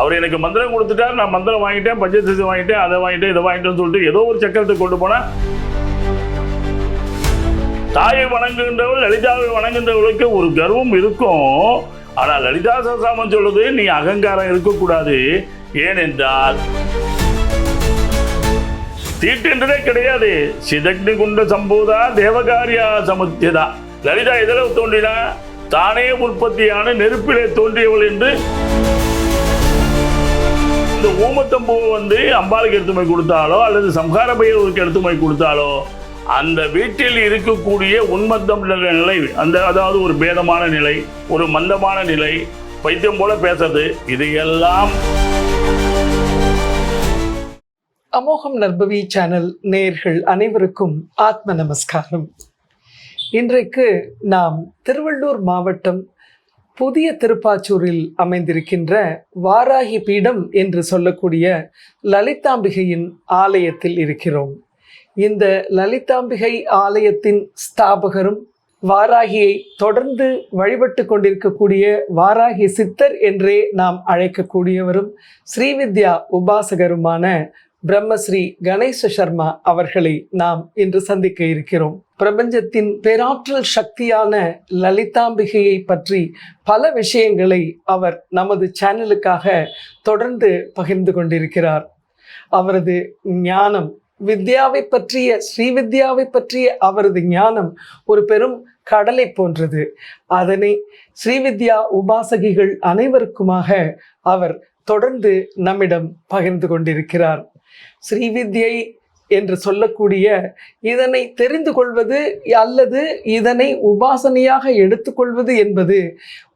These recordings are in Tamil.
அவர் எனக்கு மந்திரம் கொடுத்துட்டார் நான் மந்திரம் வாங்கிட்டேன் பஞ்சசசி வாங்கிட்டேன் அதை வாங்கிட்டேன் இதை வாங்கிட்டேன்னு சொல்லிட்டு ஏதோ ஒரு சக்கரத்தை கொண்டு போனா தாயை வணங்குகின்றவள் லலிதாவை வணங்குகின்றவளுக்கு ஒரு கர்வம் இருக்கும். ஆனால் லலிதா சகசாமம் சொல்றது நீ அகங்காரம் இருக்கக்கூடாது. ஏனென்றால் தீட்டுன்றதே கிடையாது. சிதக்னி குண்ட சம்போதா தேவகாரியா சமுத்தியதா. லலிதா எதில் தோன்றினா தானே உற்பத்தியான நெருப்பிலே தோன்றியவள் என்று இந்த ஊமத்தம்பூவை வந்து அம்பாளுக்கு எடுத்துமை கொடுத்தாலோ அல்லது சம்ஹார பைரவருக்கு எடுத்துமை கொடுத்தாலோ அந்த வீட்டில் இருக்கக்கூடிய உன்மத்தம் நிலை அந்த அதாவது ஒரு பேதமான நிலை ஒரு மந்தமான நிலை பைத்தியம் போல பேசுறது இது எல்லாம் அமோகம் நர்பவி சேனல் நேர்கள் அனைவருக்கும் ஆத்ம நமஸ்காரம். இன்றைக்கு நாம் திருவள்ளூர் மாவட்டம் புதிய திருப்பாச்சூரில் அமைந்திருக்கின்ற வாராகி பீடம் என்று சொல்லக்கூடிய லலிதாம்பிகையின் ஆலயத்தில் இருக்கிறோம். இந்த லலிதாம்பிகை ஆலயத்தின் ஸ்தாபகரும் வாராகியை தொடர்ந்து வழிபட்டு கொண்டிருக்கக்கூடிய வாராகி சித்தர் என்றே நாம் அழைக்கக்கூடியவரும் ஸ்ரீவித்யா உபாசகருமான பிரம்மஸ்ரீ கணேச சர்மா அவர்களை நாம் இன்று சந்திக்க இருக்கிறோம். பிரபஞ்சத்தின் பேராற்றல் சக்தியான லலிதாம்பிகையை பற்றி பல விஷயங்களை அவர் நமது சேனலுக்காக தொடர்ந்து பகிர்ந்து கொண்டிருக்கிறார். அவரது ஞானம் வித்யாவை பற்றிய ஸ்ரீவித்யாவை பற்றிய அவரது ஞானம் ஒரு பெரும் கடலை போன்றது. அதனை ஸ்ரீவித்யா உபாசகிகள் அனைவருக்குமாக அவர் தொடர்ந்து நம்மிடம் பகிர்ந்து கொண்டிருக்கிறார். ஸ்ரீவித்யை என்று சொல்லக்கூடிய இதனை தெரிந்து கொள்வது அல்லது இதனை உபாசனையாக எடுத்துக்கொள்வது என்பது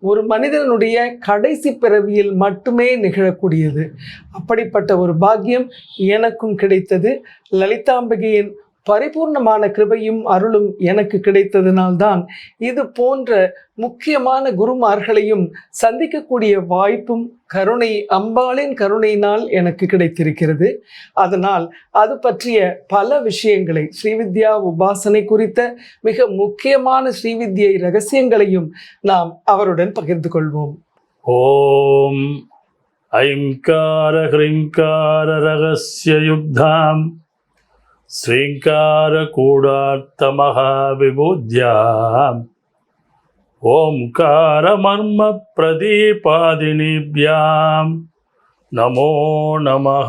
ஒரு மனிதனுடைய கடைசி பிறவியில் மட்டுமே நிகழக்கூடியது. அப்படிப்பட்ட ஒரு பாக்கியம் எனக்கும் கிடைத்தது. லலிதாம்பிகையின் பரிபூர்ணமான கிருபையும் அருளும் எனக்கு கிடைத்ததினால்தான் இது போன்ற முக்கியமான குருமார்களையும் சந்திக்கக்கூடிய வாய்ப்பும் கருணை அம்பாளின் கருணையினால் எனக்கு கிடைத்திருக்கிறது. அதனால் அது பற்றிய பல விஷயங்களை ஸ்ரீவித்யா உபாசனை குறித்த மிக முக்கியமான ஸ்ரீவித்யை ரகசியங்களையும் நாம் அவருடன் பகிர்ந்து கொள்வோம். ஓம் ஐங்கார ஹ்ரீங்கார ரகசிய யுக்தாம் மகாவிபூத்யாம் ஓம்கார மர்ம பிரதீபாதினிபியாம் நமோ நமः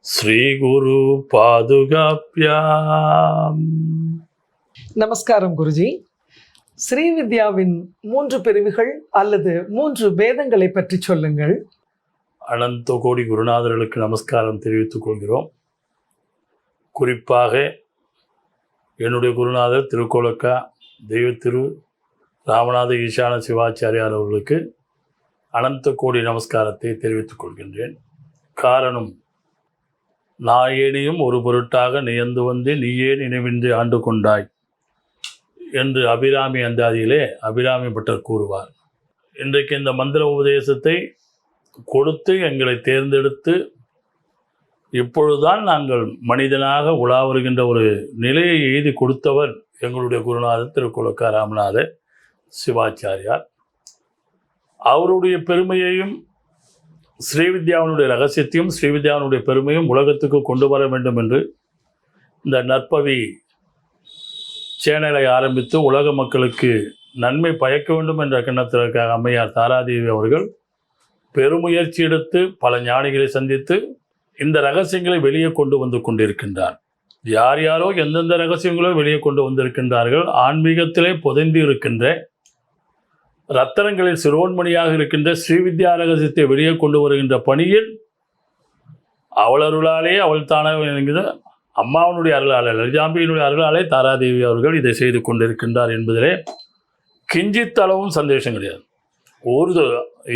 ஸ்ரீகுரு பாதுகாப்பியாம் நமஸ்காரம் குருஜி. ஸ்ரீவித்யாவின் மூன்று பிரிவுகள் அல்லது மூன்று வேதங்களை பற்றி சொல்லுங்கள். அனந்த கோடி குருநாதர்களுக்கு நமஸ்காரம் தெரிவித்துக் கொள்கிறோம். குறிப்பாக என்னுடைய குருநாதர் திருக்கோலக்கா தெய்வ திரு ராமநாத ஈசான சிவாச்சாரியார் அவர்களுக்கு அனந்த கோடி நமஸ்காரத்தை தெரிவித்துக் கொள்கின்றேன். காரணம் ஏனியும் ஒரு பொருட்டாக நியந்து வந்து நீயே நினைவின்றி ஆண்டு கொண்டாய் என்று அபிராமி அந்தாதியிலே அபிராமி பட்டர் கூறுவார். இன்றைக்கு இந்த மந்திர உபதேசத்தை கொடுத்து எங்களை தேர்ந்தெடுத்து இப்பொழுதுதான் நாங்கள் மனிதனாக உலா வருகின்ற ஒரு நிலையை எழுதி கொடுத்தவர் எங்களுடைய குருநாதர் திருக்குலக்கா ராமநாதர் சிவாச்சாரியார். அவருடைய பெருமையையும் ஸ்ரீவித்யாவினுடைய ரகசியத்தையும் ஸ்ரீவித்யாவினுடைய பெருமையும் உலகத்துக்கு கொண்டு வர வேண்டும் என்று இந்த நற்பவி சேனலை ஆரம்பித்து உலக மக்களுக்கு நன்மை பயக்க வேண்டும் என்ற எண்ணத்திற்காக அம்மையார் தாராதேவி அவர்கள் பெருமுயற்சி எடுத்து பல ஞானிகளை சந்தித்து இந்த ரகசியங்களை வெளியே கொண்டு வந்து கொண்டிருக்கின்றார். யார் யாரோ எந்தெந்த ரகசியங்களோ வெளியே கொண்டு வந்திருக்கின்றார்கள். ஆன்மீகத்திலே புதைந்து இருக்கின்ற ரத்தனங்களில் சிறுவன்மணியாக இருக்கின்ற ஸ்ரீவித்யா ரகசியத்தை வெளியே கொண்டு வருகின்ற பணியில் அவளருளாலே அவள் தானவன் என்கிற அம்மாவனுடைய அருளாலே லலிதாம்பியினுடைய அருளாலே தாராதேவி அவர்கள் இதை செய்து கொண்டிருக்கின்றார் என்பதிலே கிஞ்சித் அளவும் கிடையாது. ஒரு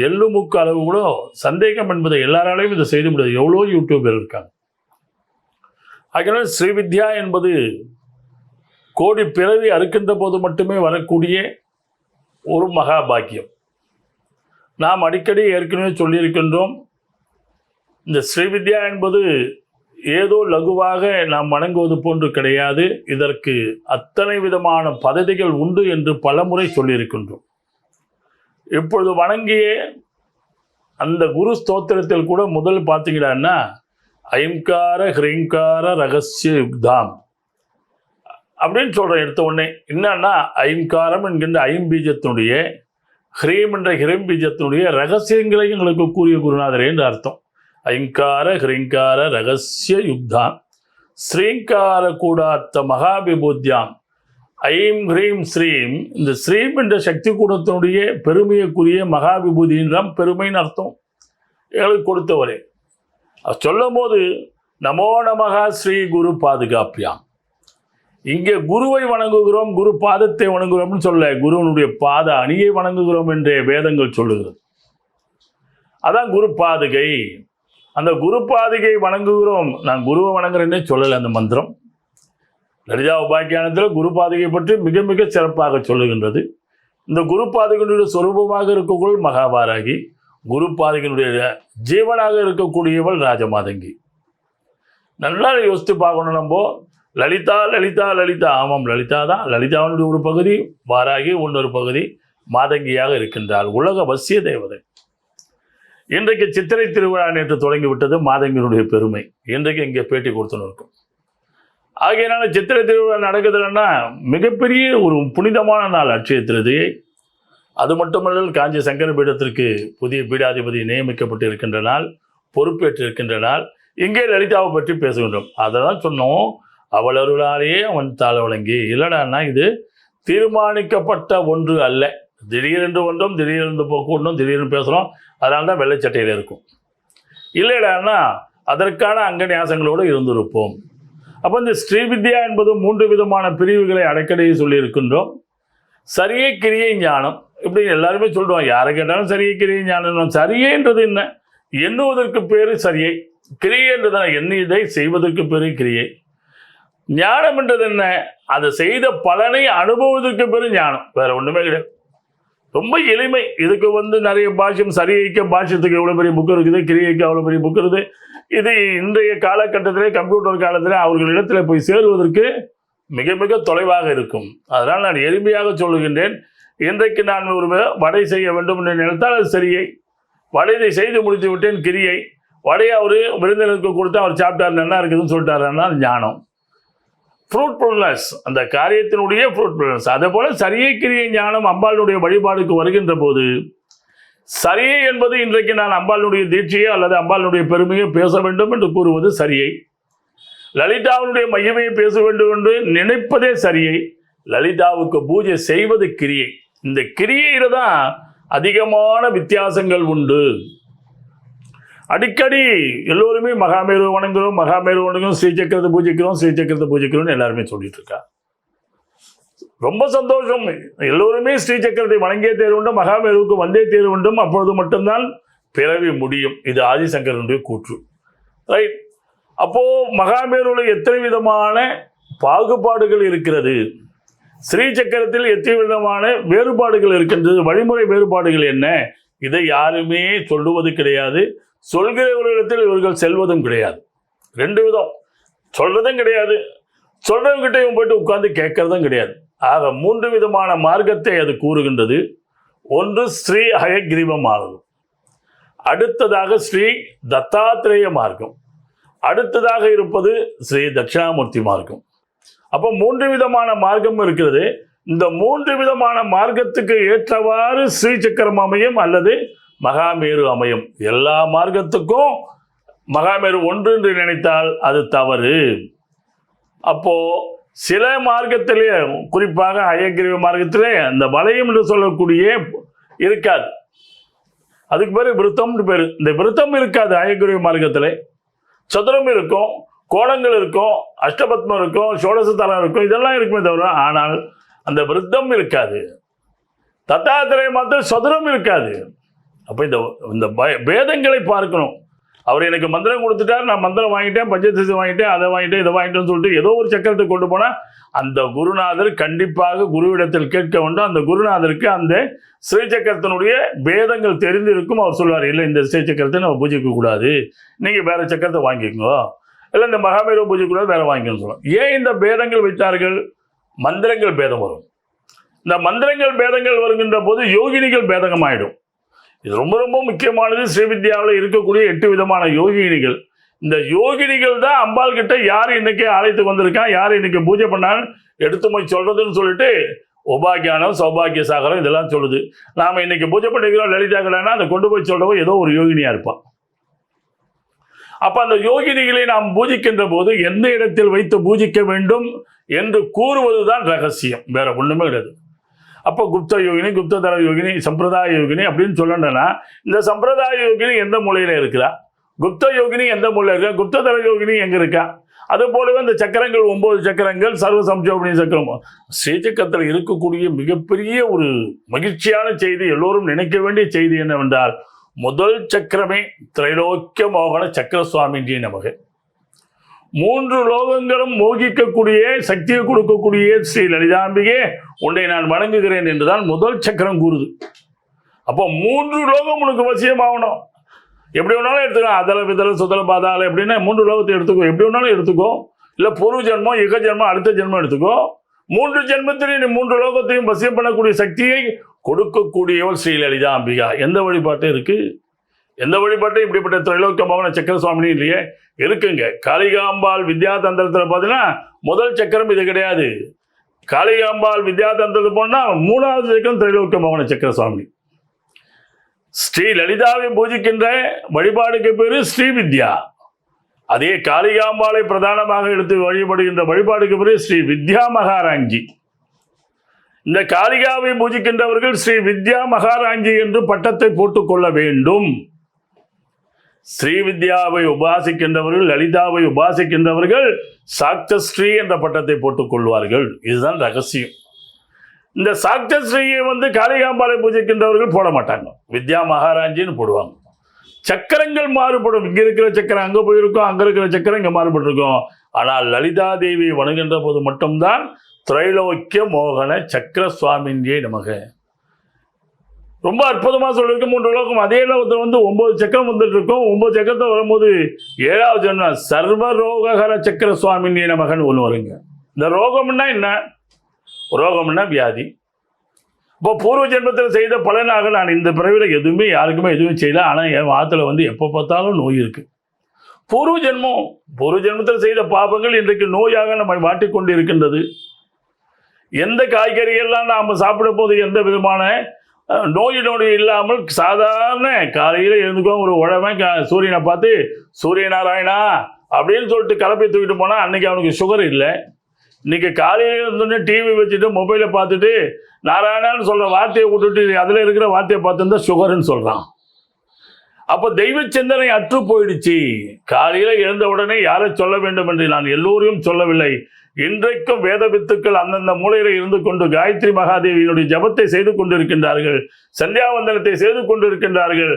எள்ளு முக்கு அளவு கூட சந்தேகம் என்பதை எல்லாராலையும் இதை செய்து முடியாது. எவ்வளோ யூடியூபர் இருக்காங்க. ஆகினால் ஸ்ரீவித்யா என்பது கோடி பிறவி அறுக்கின்ற போது மட்டுமே வரக்கூடிய ஒரு மகா பாக்கியம். நாம் அடிக்கடி ஏற்கனவே சொல்லியிருக்கின்றோம் இந்த ஸ்ரீவித்யா என்பது ஏதோ லகுவாக நாம் வணங்குவது போன்று கிடையாது. இதற்கு அத்தனை விதமான பதவிகள் உண்டு என்று பலமுறை சொல்லியிருக்கின்றோம். இப்பொழுது வணங்கிய அந்த குரு ஸ்தோத்திரத்தில் கூட முதல் பார்த்தீங்கன்னா அயங்கார ஹ்ரீங்கார ரகசிய யுக்தாம். அப்படின்னு சொல்கிறேன் எடுத்த உடனே. என்னன்னா ஐம்காரம் என்கின்ற ஐம்பீஜத்தினுடைய ஹ்ரீம் என்ற ஹிரம் பீஜத்தினுடைய ரகசியங்களை எங்களுக்கு கூறிய குருநாதரே என்று அர்த்தம். ஐங்கார ஹ்ரீங்கார ரகசிய யுக்தாம். ஸ்ரீங்கார கூடாத்த மகாபிபூத்யாம். ஐம் ஹ்ரீம் ஸ்ரீம். இந்த ஸ்ரீம் என்ற சக்தி கூடத்தினுடைய பெருமையக்குரிய மகாபிபூதின்றாம் பெருமைன்னு அர்த்தம். எங்களுக்கு கொடுத்தவரே. அது சொல்லும் போது நமோ நமகா ஸ்ரீ குரு பாதுகாப்பியாம். இங்கே குருவை வணங்குகிறோம் குரு பாதத்தை வணங்குகிறோம்னு சொல்ல குருவனுடைய பாத அணியை வணங்குகிறோம் என்றே வேதங்கள் சொல்லுகிறது. அதான் குரு பாதுகை. அந்த குரு பாதுகை வணங்குகிறோம். நான் குருவை வணங்குறேன்னே சொல்லலை அந்த மந்திரம். லலிதா உபாக்கியானத்தில் குரு பாதகை பற்றி மிக மிக சிறப்பாக சொல்லுகின்றது. இந்த குரு பாதகனுடைய சொரூபமாக இருக்கக்குள் மகாபாராகி குரு பாதகனுடைய ஜீவனாக இருக்கக்கூடியவள் ராஜமாதங்கி. நல்லா யோசித்து பார்க்கணும் நம்ம. லலிதா லலிதா லலிதா. ஆமாம் லலிதா தான். லலிதாவினுடைய ஒரு பகுதி வாராகி இன்னொரு பகுதி மாதங்கியாக இருக்கின்றாள். உலக வசிய தேவதை. இன்றைக்கு சித்திரை திருவிழா நேற்று தொடங்கி விட்டது மாதங்கியினுடைய பெருமை. இன்றைக்கு இங்கே பேட்டி கொடுத்துன்னு இருக்கும். ஆகையினால சித்திரை திருவிழா நடக்குதுன்னா மிகப்பெரிய ஒரு புனிதமான நாள் அட்சய திருதியை. அது மட்டுமல்ல காஞ்சி சங்கர பீடத்திற்கு புதிய பீடாதிபதி நியமிக்கப்பட்டு இருக்கின்ற நாள் பொறுப்பேற்று இருக்கின்ற நாள். இங்கே லலிதாவை பற்றி பேசுகின்றோம். அதெல்லாம் சொன்னோம். அவள் அருளாலேயே அவன் தாழ வழங்கி இல்லைடான்னா இது தீர்மானிக்கப்பட்ட ஒன்று அல்ல. திடீரென்று ஒன்றும் திடீரென்று போக்கு ஒன்றும் திடீர்னு பேசுகிறோம் அதனால தான் வெள்ளைச்சட்டையில் இருக்கும். இல்லைடான்னா அதற்கான அங்க நியாசங்களோடு இருந்திருப்போம். அப்போ இந்த ஸ்ரீவித்யா என்பது மூன்று விதமான பிரிவுகளை அடக்கடி சொல்லியிருக்கின்றோம். சரியை கிரியை ஞானம். இப்படி எல்லாருமே சொல்லுவாங்க யாரை கேட்டாலும் சரியை கிரியை ஞானம். சரியைன்றது என்ன? எண்ணுவதற்கு பேர் சரியை. கிரியை என்றதான் எண்ணியதை செய்வதற்கு பேர் கிரியை. ஞானம் என்றது என்ன? அதை செய்த பலனை அனுபவதற்கு பேர் ஞானம். வேற ஒன்றுமே கிடையாது. ரொம்ப எளிமை. இதுக்கு வந்து நிறைய பாஷ்யம் சரியைக்க பாஷ்யத்துக்கு எவ்வளோ பெரிய புக் இருக்குது? கிரியைக்கு அவ்வளோ பெரிய புக் இருக்குது? இது இன்றைய காலகட்டத்திலே கம்ப்யூட்டர் காலத்தில் அவர்களிடத்தில் போய் சேருவதற்கு மிக மிக தொலைவாக இருக்கும். அதனால் நான் எளிமையாக சொல்லுகின்றேன் இன்றைக்கு நான் ஒரு வடை செய்ய வேண்டும் என்று நினைத்தால் அது சரியை. வடையை செய்து முடித்து விட்டேன் கிரியை. வடையை அவர் விருந்தினருக்கு கொடுத்து அவர் சாப்பிட்டார் நல்லா இருக்குதுன்னு சொல்லிட்டாருன்னா ஞானம். ஃப்ரூட்ஃபுல்னஸ் அந்த காரியத்தினுடைய ஃப்ரூட்ஃபுல்னஸ் அதே போல் சரியை கிரியை ஞானம் அம்பாளுடைய வழிபாடுக்கு வருகின்ற போது சரியை என்பது இன்றைக்கு நான் அம்பாளுடைய தீட்சையோ அல்லது அம்பாளுடைய பெருமையோ பேச வேண்டும் என்று கூறுவது சரியை. லலிதாவினுடைய மையமையை பேச வேண்டும் என்று நினைப்பதே சரியை. லலிதாவுக்கு பூஜை செய்வது கிரியை. இந்த கிரியையில் தான் அதிகமான வித்தியாசங்கள் உண்டு. அடிக்கடி எல்லோருமே மகாமேரு வணங்குகிறோம் மகாமேரு வணங்குறோம் ஸ்ரீசக்கரத்தை பூஜிக்கிறோம் ஸ்ரீசக்கரத்தை பூஜிக்கிறோம்னு எல்லாருமே சொல்லிட்டு இருக்கா ரொம்ப சந்தோஷம். எல்லோருமே ஸ்ரீ சக்கரத்தை வணங்கிய வேண்டும். மகாமேருவுக்கு வந்தே தேர்வுண்டும் அப்பொழுது மட்டும்தான் பிறவி முடியும். இது ஆதிசங்கரனுடைய கூற்று. ரைட் அப்போ மகாமேருவில் எத்தனை விதமான பாகுபாடுகள் இருக்கிறது? ஸ்ரீ சக்கரத்தில் எத்தனை விதமான வேறுபாடுகள் இருக்கின்றது? வழிமுறை வேறுபாடுகள் என்ன? இதை யாருமே சொல்லுவது கிடையாது. சொல்கிறவர்களிடத்தில் இவர்கள் செல்வதும் கிடையாது. ரெண்டு விதம். சொல்றதும் கிடையாது. சொல்றவங்கிட்ட இவன் போயிட்டு உட்காந்து கேட்கறதும் கிடையாது. ஆக மூன்று விதமான மார்க்கத்தை அது கூறுகின்றது. ஒன்று ஸ்ரீ ஹயக்ரீவ மார்க்கம் அடுத்ததாக ஸ்ரீ தத்தாத்திரேய மார்க்கம். அடுத்ததாக இருப்பது ஸ்ரீ தட்சிணாமூர்த்தி மார்க்கம். அப்போ மூன்று விதமான மார்க்கம் இருக்கிறது. இந்த மூன்று விதமான மார்க்கத்துக்கு ஏற்றவாறு ஸ்ரீ சக்கரம் அமையும் அல்லது மகாமேரு அமையும். எல்லா மார்க்கத்துக்கும் மகாமேரு ஒன்று என்று நினைத்தால் அது தவறு. அப்போ சில மார்க்கத்திலே குறிப்பாக அயக்கிரிவ மார்க்கத்திலே அந்த வளையம் என்று சொல்லக்கூடிய இருக்காது. அதுக்கு பேர் விருத்தம்னு பேர். இந்த விருத்தம் இருக்காது அயக்கிரிவ மார்க்கத்திலே. சதுரம் இருக்கும் கோணங்கள் இருக்கும் அஷ்டபத்மம் இருக்கும் சோடசத்தலம் இருக்கும் இதெல்லாம் இருக்குமே தவிர ஆனால் அந்த விருத்தம் இருக்காது. தத்தாத்திரை மாத்திரம் சதுரம் இருக்காது. அப்போ இந்த இந்த பய- பேதங்களை பார்க்கணும். அவர் எனக்கு மந்திரம் கொடுத்துட்டார் நான் மந்திரம் வாங்கிட்டேன் பஞ்சதசி வாங்கிட்டேன் அதை வாங்கிட்டேன் இதை வாங்கிட்டேன்னு சொல்லிட்டு ஏதோ ஒரு சக்கரத்தை கொண்டு போனால் அந்த குருநாதர் கண்டிப்பாக குருவிடத்தில் கேட்க வேண்டும். அந்த குருநாதருக்கு அந்த ஸ்ரீசக்கரத்தினுடைய பேதங்கள் தெரிந்திருக்கும். அவர் சொல்வார் இல்லை இந்த ஸ்ரீசக்கரத்தை நம்ம பூஜைக்க கூடாது. நீங்கள் வேற சக்கரத்தை வாங்கிக்கோ. இல்லை இந்த மகாமேரு பூஜை கூடாது வேற வாங்கிக்கணும்னு சொல்லுவோம் ஏன் இந்த பேதங்கள் வைத்தார்கள்? மந்திரங்கள் பேதம் வரும். இந்த மந்திரங்கள் பேதங்கள் வருகின்ற போது யோகினிகள் பேதகமாயிடும். இது ரொம்ப ரொம்ப முக்கியமானது. ஸ்ரீவித்யாவில் இருக்கக்கூடிய எட்டு விதமான யோகினிகள். இந்த யோகினிகள் தான் அம்பாள் கிட்ட யார் இன்னைக்கு அழைத்து வந்திருக்கான் யார் இன்னைக்கு பூஜை பண்ணான்னு எடுத்து போய் சொல்றதுன்னு சொல்லிட்டு உபாக்கியானம் சௌபாகிய சாகரம் இதெல்லாம் சொல்லுது. நாம இன்னைக்கு பூஜை பண்ணிக்கிறோம் லலிதா கல்யாணம் அதை கொண்டு போய் சொல்றவங்க ஏதோ ஒரு யோகினியா இருப்பான். அப்ப அந்த யோகினிகளை நாம் பூஜிக்கின்ற போது எந்த இடத்தில் வைத்து பூஜிக்க வேண்டும் என்று கூறுவதுதான் ரகசியம். வேற ஒண்ணுமே கிடையாது. அப்போ குப்த யோகினி குப்ததர யோகினி சம்பிரதாய யோகினி அப்படின்னு சொல்லணும்னா இந்த சம்பிரதாய யோகினி எந்த மூலையில் இருக்கிறா? குப்த யோகினி எந்த மூலையில் இருக்கா? குப்ததர யோகினி எங்கே இருக்கா? அது போலவே இந்த சக்கரங்கள் ஒன்பது சக்கரங்கள் சர்வ சம்சோபனி சக்கரம். ஸ்ரீசக்கரத்தில் இருக்கக்கூடிய மிகப்பெரிய ஒரு மகிழ்ச்சியான செய்தி எல்லோரும் நினைக்க வேண்டிய செய்தி என்னவென்றால் முதல் சக்கரமே திரைலோக்கிய மோகன சக்கர சுவாமிஜி நமக்கு மூன்று லோகங்களும் மோகிக்கக்கூடிய சக்தியை கொடுக்கக்கூடிய ஸ்ரீ லலிதாம்பிகே உன்னை நான் வணங்குகிறேன் என்றுதான் முதல் சக்கரம் கூறுது. அப்போ மூன்று லோகம் உனக்கு வசியமாகணும். எப்படி வேணாலும் எடுத்துக்கலாம் அதல பிதல சுதல பாதாள எப்படின்னா மூன்று லோகத்தை எடுத்துக்கோ. எப்படி வேணாலும் எடுத்துக்கோ. இல்லை பொருள் ஜென்மம் யுக ஜென்மம் அடுத்த ஜென்மம் எடுத்துக்கோ. மூன்று ஜென்மத்திலையும் நீ மூன்று லோகத்தையும் வசியம் பண்ணக்கூடிய சக்தியை கொடுக்கக்கூடியவள் ஸ்ரீலலிதா அம்பிகா. எந்த வழிபாட்டும் இருக்குது எந்த வழிபாட்டும் இப்படிப்பட்ட திரைலோக்க மகன சக்கர சுவாமினி இல்லையே. இருக்குங்க. காளிகாம்பாள் வித்யா தந்திரத்தில் பார்த்தீங்கன்னா முதல் சக்கரம் இது கிடையாது. காளிகாம்பாள் வித்யா போனால் மூணாவது சக்கரம் திரைலோக்க மோகன சக்கர சுவாமி ஸ்ரீ லலிதாவை பூஜிக்கின்ற வழிபாடுக்கு பேரு ஸ்ரீ வித்யா. அதே காளிகாம்பாளை பிரதானமாக எடுத்து வழிபடுகின்ற வழிபாடுக்கு பேரு ஸ்ரீ வித்யா மகாராஞ்சி. இந்த காளிகாவை பூஜிக்கின்றவர்கள் ஸ்ரீ வித்யா மகாராஞ்சி என்று பட்டத்தை போட்டுக்கொள்ள வேண்டும். ஸ்ரீ வித்யாவை உபாசிக்கின்றவர்கள் லலிதாவை உபாசிக்கின்றவர்கள் சாக்தஸ்ரீ என்ற பட்டத்தை போட்டுக் கொள்வார்கள். இதுதான் ரகசியம். இந்த சாக்தஸ்ரீயை வந்து காளிகாம்பாளை பூஜிக்கின்றவர்கள் போட மாட்டாங்க. வித்யா மகாராஞ்சின்னு போடுவாங்க. சக்கரங்கள் மாறுபடும். இங்க இருக்கிற சக்கரம் அங்க போயிருக்கும் அங்க இருக்கிற சக்கரம் இங்க மாறுபட்டிருக்கும். ஆனால் லலிதா தேவியை வணங்குகின்ற போது மட்டும்தான் திரைலோக்கிய மோகன சக்கர சுவாமின்யே நமக்கு ரொம்ப அற்புதமாக சொல்லியிருக்கு. மூன்று உலகம் அதே லோகத்தில் வந்து ஒன்பது சக்கரம் வந்துட்டு இருக்கும் ஒன்பது சக்கரத்தை வரும்போது ஏழாவது சொன்னா சர்வ ரோகஹர சக்கர சுவாமி நீன மகன் ஒன்று வருங்க. இந்த ரோகம்னா என்ன? ரோகம்னா வியாதி. இப்போ பூர்வ ஜென்மத்தில் செய்த பலனாக நான் இந்த பிறவியில் எதுவுமே யாருக்குமே எதுவுமே செய்யல. ஆனால் என் வாத்தில் வந்து எப்போ பார்த்தாலும் நோய் இருக்குது பூர்வ ஜென்மம் பூர்வ ஜென்மத்தில் செய்த பாபங்கள் இன்றைக்கு நோயாக நம்மை மாட்டிக்கொண்டு இருக்கின்றது எந்த காய்கறியெல்லாம் நாம் சாப்பிடும் போது எந்த விதமான நோய் நொடி இல்லாமல் சாதாரண காலையில் எழுந்துக்கோ ஒரு உழவன் சூரியனை பார்த்து சூரிய நாராயணா அப்படின்னு சொல்லிட்டு கலப்பை தூக்கிட்டு போனால் அன்னைக்கு அவனுக்கு சுகர் இல்லை. இன்னைக்கு காலையில் இருந்தோடனே டிவி வச்சுட்டு மொபைலை பார்த்துட்டு நாராயணான்னு சொல்கிற வார்த்தையை விட்டுட்டு அதில் இருக்கிற வார்த்தையை பார்த்துருந்தா சுகர்னு சொல்கிறான் அப்போ தெய்வ சிந்தனை அற்று போயிடுச்சு. காலையில் எழுந்த உடனே யாரை சொல்ல வேண்டும் என்று நான் எல்லோரையும் சொல்லவில்லை. இன்றைக்கும் வேத வித்துக்கள் அந்தந்த மூலையில இருந்து கொண்டு காயத்ரி மகாதேவியினுடைய ஜபத்தை செய்து கொண்டிருக்கின்றார்கள் சந்தியாவந்தனத்தை செய்து கொண்டிருக்கின்றார்கள்.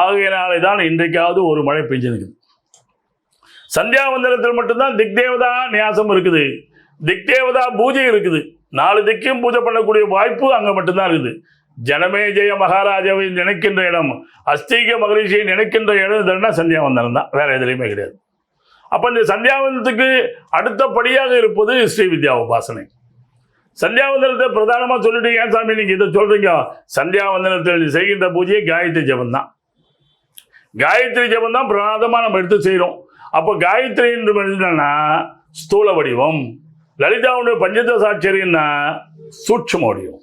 ஆகையினாலே தான் இன்றைக்காவது ஒரு மழை பெஞ்சிருக்குது. சந்தியாவந்தனத்தில் மட்டும்தான் திக் தேவதா நியாசம் இருக்குது. திக் தேவதா பூஜை இருக்குது. நாலு திக்கையும் பூஜை பண்ணக்கூடிய வாய்ப்பு அங்கே மட்டும்தான் இருக்குது. ஜனமே ஜெய மகாராஜாவை நினைக்கின்ற இடம் அஸ்தீக மகரிஷியை நினைக்கின்ற இடம் இதுன்னா சந்தியாவந்தனம் தான். வேற எதுலையுமே கிடையாது. அப்போ இந்த சந்தியாவந்தனத்துக்கு அடுத்தபடியாக இருப்பது ஸ்ரீ வித்யா உபாசனை. சந்தியாவந்தனத்தை பிரதானமாக சொல்லிட்டு ஏன் சாமி நீங்கள் இதை சொல்கிறீங்க சந்தியாவந்தனத்தில் செய்கின்ற பூஜையை காயத்ரி ஜபம் தான். காயத்ரி ஜபம் தான் பிரதானமாக நம்ம எடுத்து செய்கிறோம் அப்போ காயத்ரி என்று என்னன்னா ஸ்தூல வடிவம். லலிதாவுடைய பஞ்சத சாட்சரின்னா சூட்சும வடிவம்.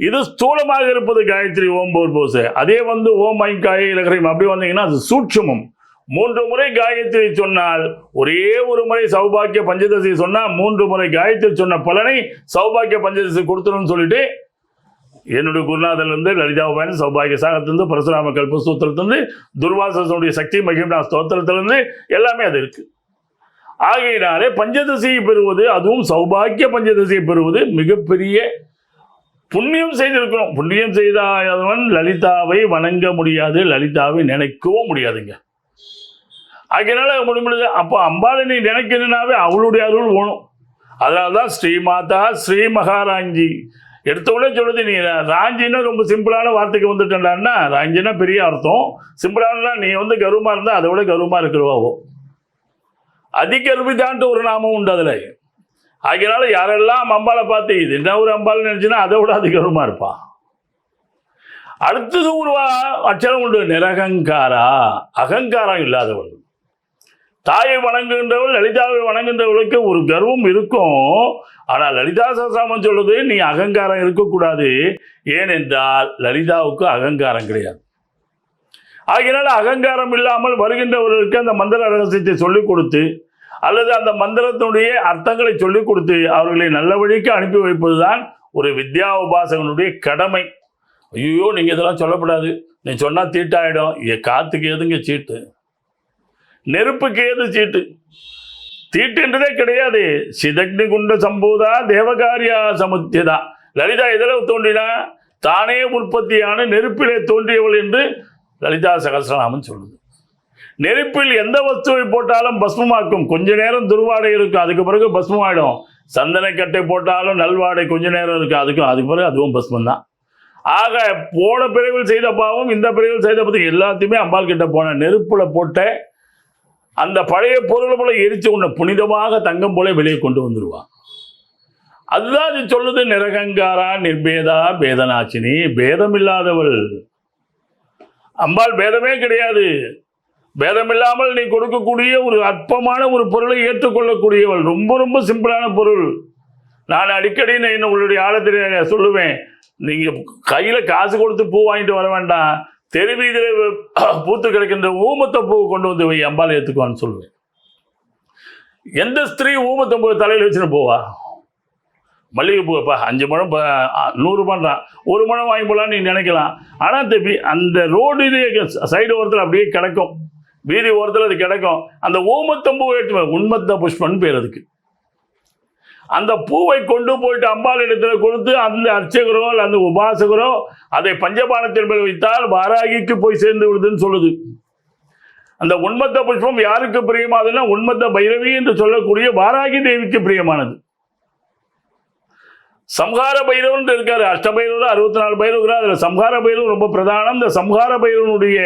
இது ஸ்தூலமாக இருப்பது காயத்ரி ஓம் போர் போஸ். அதே வந்து ஓம் ஐங்காய இலகரையும் அப்படி வந்தீங்கன்னா அது சூட்சுமம். மூன்று முறை காயத்ரி சொன்னால் ஒரே ஒரு முறை சௌபாக்கிய பஞ்சதசி சொன்னால் மூன்று முறை காயத்ரி சொன்ன பலனை சௌபாக்கிய பஞ்சதசி கொடுத்துருன்னு சொல்லிட்டு என்னுடைய குருநாதர்லேருந்து லலிதா உபாயன் சௌபாகிய சாகத்திலிருந்து பரசுராம கல்ப சூத்திரத்திலிருந்து துர்வாசனுடைய சக்தி மகிம்னா ஸ்தோத்திரத்திலிருந்து எல்லாமே அது இருக்குது ஆகையினாலே பஞ்சதசியை பெறுவது அதுவும் சௌபாக்கிய பஞ்சதசியை பெறுவது மிகப்பெரிய புண்ணியம் செய்திருக்கணும். புண்ணியம் செய்தாதவன் லலிதாவை வணங்க முடியாது லலிதாவை நினைக்கவும் முடியாதுங்க. ஆகையினால முடியாது அப்போ அம்பாளை நீ நினைக்கணும்னாவே அவளுடைய அருள் வேணும் அதனால தான் ஸ்ரீமாதா ஸ்ரீ மகாராஞ்சி. எடுத்த உடனே சொல்லுது நீ ராஞ்சின்னா ரொம்ப சிம்பிளான வார்த்தைக்கு வந்துட்டேன்டான்னா ராஞ்சின்னா பெரிய அர்த்தம். சிம்பிளானா நீ வந்து கர்வமாக இருந்தால் அதை விட கர்வமாக இருக்கிறவாவோ அதிகர்விதான்ட்டு ஒரு நாமம் உண்டு அதில். ஆகினாலும் யாரெல்லாம் அம்பாளை பார்த்து இது என்ன ஒரு அம்பாள் நினச்சின்னா அதை விட அதிகரமா இருப்பான் அடுத்தது ஒரு வா- அச்சரம் உண்டு. நிரகங்காரா? அகங்காரம் இல்லாதவள். தாயை வணங்குகின்றவள் லலிதாவை வணங்குகின்றவளுக்கு ஒரு கர்வம் இருக்கும். ஆனால் லலிதா சசாமன் சொல்லுது நீ அகங்காரம் இருக்கக்கூடாது. ஏனென்றால் லலிதாவுக்கு அகங்காரம் கிடையாது. ஆகினால் அகங்காரம் இல்லாமல் வருகின்றவர்களுக்கு அந்த மந்திர ரகசியத்தை சொல்லிக் கொடுத்து அல்லது அந்த மந்திரத்தினுடைய அர்த்தங்களை சொல்லிக் கொடுத்து அவர்களை நல்ல வழிக்கு அனுப்பி வைப்பதுதான் ஒரு வித்யா உபாசகனுடைய கடமை. ஐயோ நீங்கள் இதெல்லாம் சொல்லக்கூடாது நீ சொன்னால் தீட்டாயிடும். இங்க காத்துக்கு எதுங்க சீட்டு? நெருப்புக்கு ஏது சீட்டு? தீட்டுன்றதே கிடையாது. சிதக்னி குண்ட சம்பூதா தேவகாரியா சமுத்தியதா லலிதா எதில் தோன்றினா தானே உற்பத்தியான நெருப்பிலே தோன்றியவள் என்று லலிதா சகசிரநாமன் சொல்லுது. நெருப்பில் எந்த வஸ்துவை போட்டாலும் பஸ்மமாக்கும். கொஞ்ச நேரம் துருவாடை இருக்கும் அதுக்கு பிறகு பஸ்மமாயிடும். சந்தனக்கட்டை போட்டாலும் நல்வாடை கொஞ்ச நேரம் இருக்கும் அதுக்கும் அதுக்கு பிறகு அதுவும் பஸ்மம் தான் ஆக போன பிரிவில் செய்த பாவம் இந்த பிரிவில் செய்த பத்தி எல்லாத்தையுமே அம்பாள் கிட்ட போன நெருப்புல போட்ட அந்த பழைய பொருளை போல எரித்து உன்னை புனிதமாக தங்கம் போல வெளியே கொண்டு வந்துடுவான் அதுதான் அது சொல்லுது நிரகங்காரா நிர்பேதா பேதநாச்சினி பேதம் இல்லாதவள் அம்பாள் பேதமே கிடையாது. பேதம் இல்லாமல் நீ கொடுக்கக்கூடிய ஒரு அற்பமான ஒரு பொருளை ஏற்றுக்கொள்ளக்கூடியவள். ரொம்ப ரொம்ப சிம்பிளான பொருள். நான் அடிக்கடி நான் என்ன உங்களுடைய ஆழத்தில் சொல்லுவேன். நீங்கள் கையில் காசு கொடுத்து பூ வாங்கிட்டு வர வேண்டாம். தெருவீதியில் பூத்து கிடக்கின்ற ஊமத்த பூ கொண்டு வந்து வை அம்பாள் சொல்லுவேன். எந்த ஸ்திரீ ஊமத்த பூ தலையில் வச்சுன்னு போவா? மல்லிகைப்பூப்பா அஞ்சு முழம் நூறு ரூபான்றான் ஒரு முழம் வாங்கி போகலான்னு நீ நினைக்கலாம். ஆனால் அந்த ரோடு அந்த சைடு ஓரத்தில் அப்படியே கிடக்கும். வீதி ஓரத்தில் அது கிடக்கும். அந்த ஊமத்தம்பூ ஏற்று உண்மத்த புஷ்பன் பேர் அதுக்கு. அந்த பூவை கொண்டு போயிட்டு அம்பாள் இடத்துல கொடுத்து அந்த அர்ச்சகரோ அந்த உபாசகரோ அதை பஞ்சபானத்தின் மேல் வைத்தால் வாராகிக்கு போய் சேர்ந்து விடுதுன்னு சொல்லுது. அந்த உண்மத்த புஷ்பம் யாருக்கு பிரியமானதுன்னா உண்மத்த பைரவி என்று சொல்லக்கூடிய வாராகி தேவிக்கு பிரியமானது. சம்ஹார பைரவன் இருக்காரு. அஷ்டபைரவர் அறுபத்தி நாலு பைரவர் அதில் சம்ஹார பைரவன் ரொம்ப பிரதானம். இந்த சம்ஹார பைரவனுடைய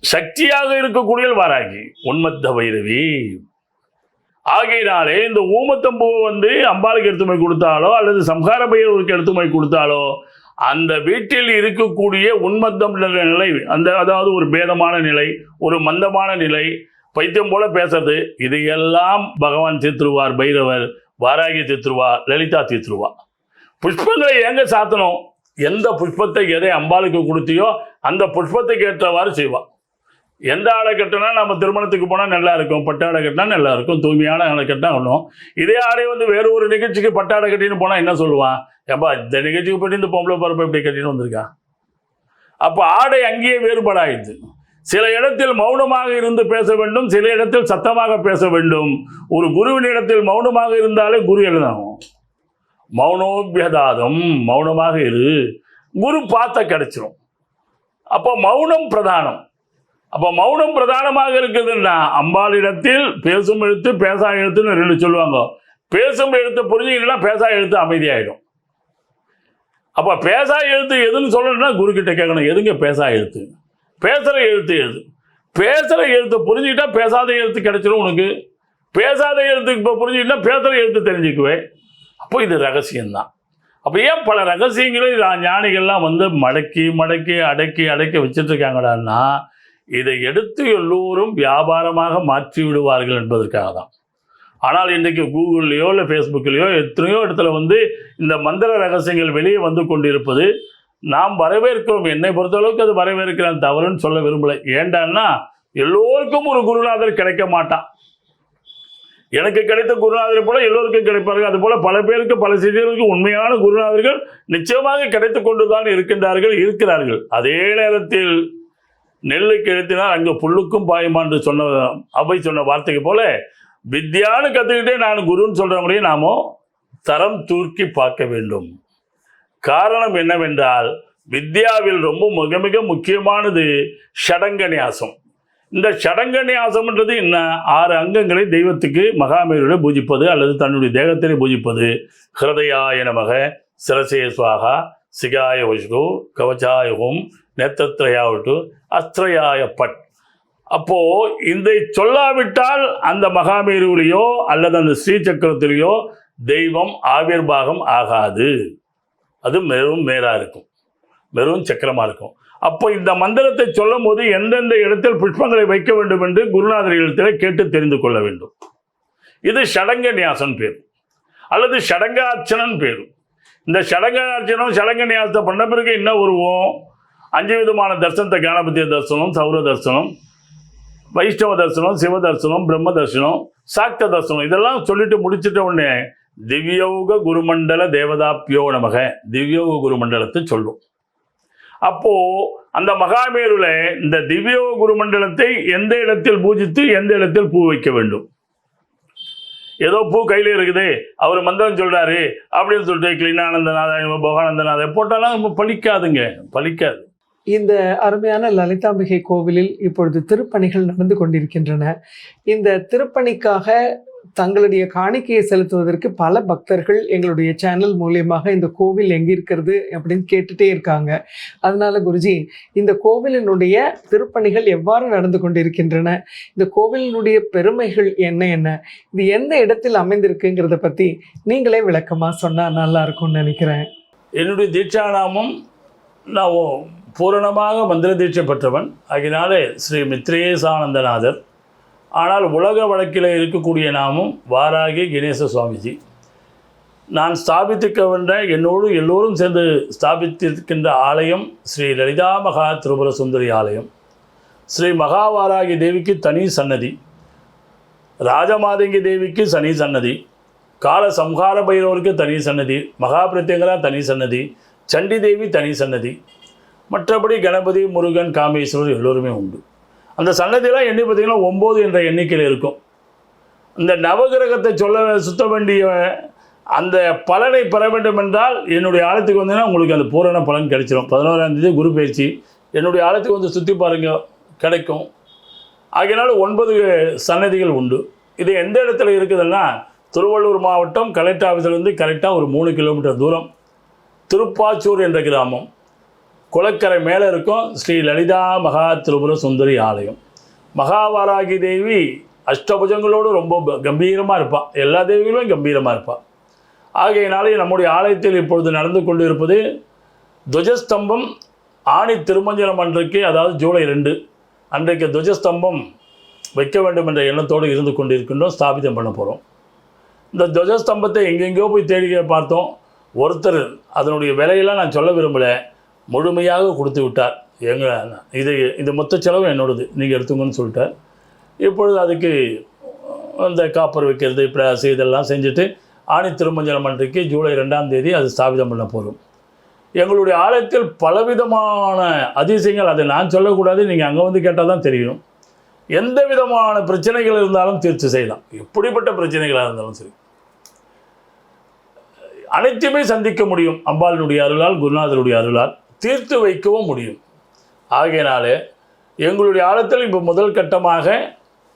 சக்தியாக இருக்கக்கூடிய வாராகி. உண்மத்த பைரவி. ஆகையினாலே இந்த ஊமத்தம்பூவை வந்து அம்பாளுக்கு எடுத்து போய் கொடுத்தாலோ அல்லது சம்ஹார பைரவருக்கு எடுத்து போய் கொடுத்தாலோ அந்த வீட்டில் இருக்கக்கூடிய உன்மத்தம் என்ற நிலை அந்த அதாவது ஒரு பேதமான நிலை ஒரு மந்தமான நிலை பைத்தியம் போல பேசுறது இதையெல்லாம் பகவான் தீர்த்துருவார் பைரவர் வாராகி தீர்த்துருவா லலிதா தீர்த்துருவா புஷ்பங்களை எங்க சாத்தணும்? எந்த புஷ்பத்தை எதை அம்பாளுக்கு கொடுத்தியோ அந்த புஷ்பத்துக்கு ஏற்றவாறு செய்வான் எந்த ஆடை கட்டினா நம்ம திருமணத்துக்கு போனால் நல்லா இருக்கும் பட்டாடை கட்டினா நல்லா இருக்கும் தூய்மையான ஆடை கட்டினா ஒன்றும் இதே ஆடை வந்து வேறு ஒரு நிகழ்ச்சிக்கு பட்டாடை கட்டின்னு போனால் என்ன சொல்லுவான்? ஏப்பா இந்த நிகழ்ச்சிக்கு போயிட்டு இந்த பொம்பளை பரப்பை இப்படி கட்டின்னு வந்திருக்கா? அப்போ ஆடை அங்கேயே வேறுபாடாயிடுது. சில இடத்தில் மௌனமாக இருந்து பேச வேண்டும் சில இடத்தில் சத்தமாக பேச வேண்டும். ஒரு குருவின் இடத்தில் மௌனமாக இருந்தாலே குரு எழுதாகும் மௌனோபியதாதம் மௌனமாக இரு. குரு பார்த்த கிடைச்சிரும். அப்போ மௌனம் பிரதானம். அப்போ மௌனம் பிரதானமாக இருக்குதுன்னா அம்பாளிடத்தில் பேசும் எழுத்து பேசா எழுத்துன்னு ரெண்டு சொல்லுவாங்க. பேசும் எழுத்து புரிஞ்சுக்கிட்டா பேசா எழுத்து அமைதியாயிடும். அப்போ பேசா எழுத்து எதுன்னு சொல்லணும்னா குரு கிட்ட கேட்கணும். எதுங்க பேசா எழுத்து? பேசுகிற எழுத்து எழுது பேசுகிற எழுத்தை புரிஞ்சுக்கிட்டா பேசாத எழுத்து கிடைச்சிரும் உனக்கு. பேசாத எழுத்து இப்போ புரிஞ்சுக்கிட்டா பேசுகிற எழுத்து தெரிஞ்சுக்குவேன் அப்போ இது ரகசியம்தான். அப்போ ஏன் பல ரகசியங்களை ஞானிகள்லாம் வந்து மடக்கி மடக்கி அடக்கி அடக்கி வச்சுட்டு இருக்காங்கடான்னா இதை எடுத்து எல்லோரும் வியாபாரமாக மாற்றி விடுவார்கள் என்பதற்காக தான். ஆனால் இன்றைக்கு கூகுள்லேயோ இல்லை ஃபேஸ்புக்லேயோ எத்தனையோ இடத்துல வந்து இந்த மந்திர ரகசியங்கள் வெளியே வந்து கொண்டிருப்பது நாம் வரவேற்கிறோம். என்னை பொறுத்தளவுக்கு அது வரவேற்கிறேன். தவறுன்னு சொல்ல விரும்பலை. ஏண்டான்னா எல்லோருக்கும் ஒரு குருநாதர் கிடைக்க மாட்டான். எனக்கு கிடைத்த குருநாதர் போல எல்லோருக்கும் கிடைப்பார்கள். அது போல பல பேருக்கு பல சிறியர்களுக்கு உண்மையான குருநாதர்கள் நிச்சயமாக கிடைத்து கொண்டுதான் இருக்கின்றார்கள் இருக்கிறார்கள். அதே நேரத்தில் நெல்லுக்கு எழுத்தினால் அங்கே புல்லுக்கும் பாயுமா என்று சொன்ன அவை சொன்ன வார்த்தைக்கு போல வித்யான்னு கற்றுக்கிட்டே நான் குருன்னு சொல்கிறவங்களையும் நாமோ தரம் தூக்கி பார்க்க வேண்டும். காரணம் என்னவென்றால் வித்யாவில் ரொம்ப மிக மிக முக்கியமானது ஷடங்க நியாசம் இந்த ஷடங்க நியாசம்ன்றது என்ன? ஆறு அங்கங்களை தெய்வத்துக்கு மகாமேரியோட பூஜிப்பது அல்லது தன்னுடைய தேகத்திலே பூஜிப்பது. ஹிருதயாய நமக சிரசே சுவாகா சிகாய வஷ்கு கவச்சாய ஹோம் நேத்திரயாவட்டு அஸ்திரயாய பட் அப்போ இதை சொல்லாவிட்டால் அந்த மகாமேருவிலேயோ அல்லது அந்த ஸ்ரீ சக்கரத்திலேயோ தெய்வம் ஆவிர்வாகம் ஆகாது. அது மெரும் மேராக இருக்கும். வெறும் சக்கரமாக இருக்கும். அப்போ இந்த மந்திரத்தை சொல்லும் போது எந்தெந்த இடத்தில் புஷ்பங்களை வைக்க வேண்டும் என்று குருநாதர்களிடத்தில் கேட்டு தெரிந்து கொள்ள வேண்டும். இது ஷடங்க நியாசன் பேர். அல்லது ஷடங்கார்ச்சனன் பேர். இந்த ஷடங்கார்ச்சனம் ஷடங்க நியாசத்தை பண்ண பிறகு என்ன உருவம்? அஞ்சு விதமான தர்சனத்தை கணபதிய தர்சனம் சௌர தர்சனம் வைஷ்ணவ தரிசனம் சிவ தர்சனம் பிரம்ம தர்சனம் சாக்த தர்சனம். இதெல்லாம் சொல்லிட்டு முடிச்சிட்ட உடனே திவ்யோக குருமண்டல தேவதாப்பியோ நமக. திவ்யோக குருமண்டலத்தை சொல்லும். அப்போ அந்த மகாமேருல இந்த திவ்யோக குருமண்டலத்தை எந்த இடத்தில் பூஜித்து எந்த இடத்தில் பூ வைக்க வேண்டும்? ஏதோ பூ கையில் இருக்குது. அவர் மந்திரம் சொல்றாரு அப்படின்னு சொல்லிட்டு கிளீனானந்தநாத போகானந்தநாத போட்டாலாம் பலிக்காதுங்க பலிக்காது இந்த அருமையான லலிதாம்பிகை கோவிலில் இப்பொழுது திருப்பணிகள் நடந்து கொண்டிருக்கின்றன. இந்த திருப்பணிக்காக தங்களுடைய காணிக்கையை செலுத்துவதற்கு பல பக்தர்கள் எங்களுடைய சேனல் மூலியமாக இந்த கோவில் எங்கே இருக்கிறது அப்படின்னு கேட்டுட்டே இருக்காங்க. அதனால குருஜி இந்த கோவிலினுடைய திருப்பணிகள் எவ்வாறு நடந்து கொண்டிருக்கின்றன? இந்த கோவிலினுடைய பெருமைகள் என்ன என்ன? இது எந்த இடத்தில் அமைந்திருக்குங்கிறத பற்றி நீங்களே விளக்கமாக சொன்னால் நல்லா இருக்கும்னு நினைக்கிறேன். என்னுடைய தீட்சாநாமம் நான் பூரணமாக மந்திர தீட்சை பெற்றவன். ஆகினாலே ஸ்ரீ மித்ரேசானந்தநாதர். ஆனால் உலக வழக்கில் இருக்கக்கூடிய நாமும் வாராகி கணேச சுவாமிஜி. நான் ஸ்தாபித்துக்க என்னோடு எல்லோரும் சேர்ந்து ஸ்தாபித்திருக்கின்ற ஆலயம் ஸ்ரீ லலிதா மகா திரிபுர சுந்தரி ஆலயம். ஸ்ரீ மகாவாராகி தேவிக்கு தனி சன்னதி. ராஜமாதங்கி தேவிக்கு சனி சன்னதி. கால சம்ஹார பைரவருக்கு தனி சன்னதி. மகாபிரத்யங்கரா தனி சன்னதி. சண்டி தேவி தனி சன்னதி. மற்றபடி கணபதி முருகன் காமேஸ்வரர் எல்லோருமே உண்டு. அந்த சன்னதியெல்லாம் எண்ணி பார்த்தீங்கன்னா ஒம்பது என்ற எண்ணிக்கையில் இருக்கும். இந்த நவகிரகத்தை சொல்ல சுத்த வேண்டிய அந்த பலனை பெற வேண்டும் என்றால் என்னுடைய ஆழத்துக்கு வந்தீங்கன்னா உங்களுக்கு அந்த பூரண பலன் கிடைச்சிடும் பதினோராம் தேதி குரு பயிற்சி. என்னுடைய ஆழத்துக்கு வந்து சுற்றி பாருங்க கிடைக்கும். ஆகையினால ஒன்பது சன்னதிகள் உண்டு. இது எந்த இடத்துல இருக்குதுன்னா திருவள்ளூர் மாவட்டம் கலெக்டர் ஆஃபீஸ்லேருந்து கரெக்டாக ஒரு மூணு கிலோமீட்டர் தூரம். திருப்பாச்சூர் என்ற கிராமம். குளக்கரை மேலே இருக்கும் ஸ்ரீ லலிதா மகா திரிபுர சுந்தரி ஆலயம். மகாவாராகி தேவி அஷ்டபுஜங்களோடு ரொம்ப கம்பீரமாக இருப்பாள் எல்லா தேவிகளும் கம்பீரமாக இருப்பாள் ஆகையினாலே நம்முடைய ஆலயத்தில் இப்பொழுது நடந்து கொண்டு இருப்பது துவஜஸ்தம்பம் ஆணி திருமஞ்சனம் அன்றைக்கு அதாவது ஜூலை ரெண்டு அன்றைக்கு துவஜஸ்தம்பம் வைக்க வேண்டும் என்ற எண்ணத்தோடு இருந்து கொண்டிருக்கின்றோம் ஸ்தாபிதம் பண்ண போகிறோம் இந்த துவஜஸ்தம்பத்தை எங்கெங்கேயோ போய் தேடி பார்த்தோம். ஒருத்தர் அதனுடைய விலையெல்லாம் நான் சொல்ல விரும்பலை. முழுமையாக கொடுத்து விட்டார். எங்க இது இது மொத்த செலவு என்னோடது. நீங்கள் எடுத்துங்கன்னு சொல்லிட்டார். இப்பொழுது அதுக்கு அந்த காப்பர் வைக்கிறது பிராசு இதெல்லாம் செஞ்சுட்டு ஆணி திருமஞ்சனம் அன்றைக்கு ஜூலை ரெண்டாம் தேதி அது ஸ்தாபிதம் பண்ண போகிறோம் எங்களுடைய ஆலயத்தில் பலவிதமான அதிசயங்கள் அதை நான் சொல்லக்கூடாது நீங்கள் அங்கே வந்து கேட்டால் தான் தெரியும். எந்த விதமான பிரச்சனைகள் இருந்தாலும் தீர்த்து செய்யலாம். எப்படிப்பட்ட பிரச்சனைகளாக இருந்தாலும் சரி. அனைத்துமே சந்திக்க முடியும். அம்பாளினுடைய அருளால் குருநாதருடைய அருளால். தீர்த்து வைக்கவும் முடியும். ஆகையினாலே எங்களுடைய ஆழத்தில் இப்போ முதல் கட்டமாக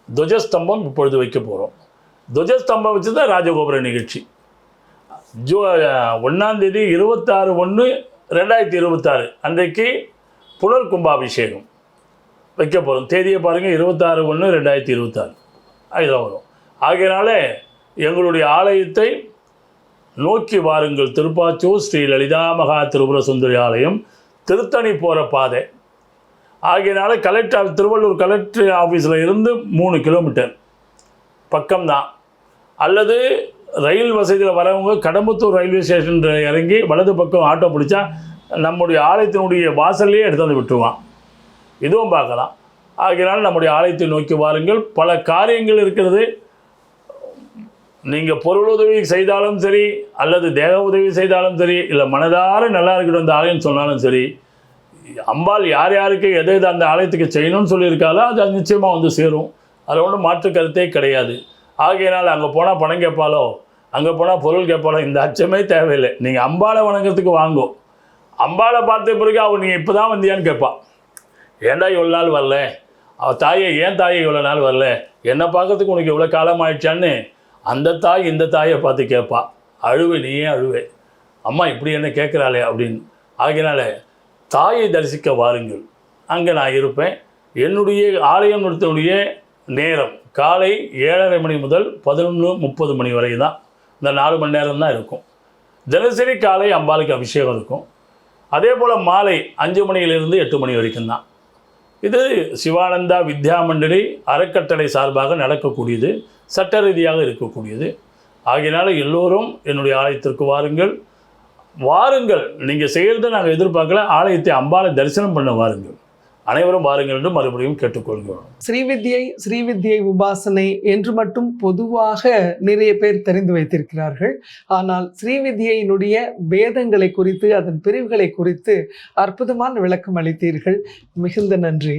துவஜஸ்தம்பம் இப்பொழுது வைக்க போகிறோம் துவஜஸ்தம்பம் வச்சு தான் ராஜகோபுர நிகழ்ச்சி. ஜூ ஒன்றாந்தேதி இருபத்தாறு ஒன்று ரெண்டாயிரத்தி இருபத்தாறு அன்றைக்கு புனர் கும்பாபிஷேகம் வைக்க போகிறோம் தேதியை பாருங்கள் இருபத்தாறு ஒன்று ரெண்டாயிரத்தி இருபத்தாறு. இதில் வரும். ஆகையினால எங்களுடைய ஆலயத்தை நோக்கி வாருங்கள். திருப்பாச்சூர் ஸ்ரீ லலிதா மகா திரிபுர சுந்தரி ஆலயம் திருத்தணி போகிற பாதை. ஆகையினால கலெக்டர் திருவள்ளூர் கலெக்டர் ஆஃபீஸில் இருந்து மூணு கிலோமீட்டர். பக்கம்தான். அல்லது ரயில் வசதியில் வரவங்க கடம்பத்தூர் ரயில்வே ஸ்டேஷனில் இறங்கி வலது பக்கம் ஆட்டோ பிடிச்சா நம்முடைய ஆலயத்தினுடைய வாசல்லையே எடுத்து வந்து விட்டுருவான். இதுவும் பார்க்கலாம். ஆகையினால் நம்முடைய ஆலயத்தை நோக்கி வாருங்கள். பல காரியங்கள் இருக்கிறது. நீங்கள் பொருள் உதவி செய்தாலும் சரி அல்லது தேக உதவி செய்தாலும் சரி இல்லை மனதார நல்லா இருக்கட்டும் இந்த ஆலயம் சொன்னாலும் சரி அம்பாள் யார் யாருக்கு எதை எதை அந்த ஆலயத்துக்கு செய்யணும்னு சொல்லியிருக்காளோ அது நிச்சயமாக வந்து சேரும். அதில் ஒன்றும் மாற்று கருத்தே கிடையாது. ஆகையினால் அங்கே போனால் பணம் கேட்பாலோ அங்கே போனால் பொருள் கேட்பாலோ இந்த அச்சமே தேவையில்லை. நீங்கள் அம்பாளை வணங்குறதுக்கு வாங்கோ. அம்பாளை பார்த்த பிறகு அவள் நீங்கள் இப்போ தான் வந்தியான்னு கேட்பாள் ஏன்டா இவ்வளோ நாள் வரல? அவள் தாயை ஏன் தாயை இவ்வளோ நாள் வரல? என்னை பார்க்கறதுக்கு உனக்கு இவ்வளோ காலம் ஆயிடுச்சான்னு அந்த தாய் இந்த தாயை பார்த்து கேட்பா அழுவே நீயே அழுவே. அம்மா இப்படி என்ன கேட்குறாளே? அப்படின்னு. ஆகினால தாயை தரிசிக்க வாருங்கள். அங்கே நான் இருப்பேன். என்னுடைய ஆலயம் நடத்தனுடைய நேரம் காலை ஏழரை மணி முதல் பதினொன்று முப்பது மணி வரை தான் இந்த நாலு மணி நேரம் தான் இருக்கும். தினசரி காலை அம்பாளுக்கு அபிஷேகம் இருக்கும். அதே போல் மாலை அஞ்சு மணியிலிருந்து எட்டு மணி வரைக்கும் தான். இது சிவானந்தா வித்யா மண்டலி அறக்கட்டளை சார்பாக நடக்கக்கூடியது. சட்ட ரீதியாக இருக்கக்கூடியது. ஆகையினால எல்லோரும் என்னுடைய ஆலயத்திற்கு வாருங்கள். வாருங்கள். நீங்கள் செய்கிறத நாங்கள் எதிர்பார்க்கல. ஆலயத்தை அம்பாலை தரிசனம் பண்ண வாருங்கள். அனைவரும் வாருங்கள் என்று மறுபடியும் கேட்டுக்கொள்கிறோம். ஸ்ரீவித்யை ஸ்ரீவித்யை உபாசனை என்று மட்டும் பொதுவாக நிறைய பேர் தெரிந்து வைத்திருக்கிறார்கள். ஆனால் ஸ்ரீவித்யினுடைய வேதங்களை குறித்து அதன் பிரிவுகளை குறித்து அற்புதமான விளக்கம் அளித்தீர்கள். மிகுந்த நன்றி.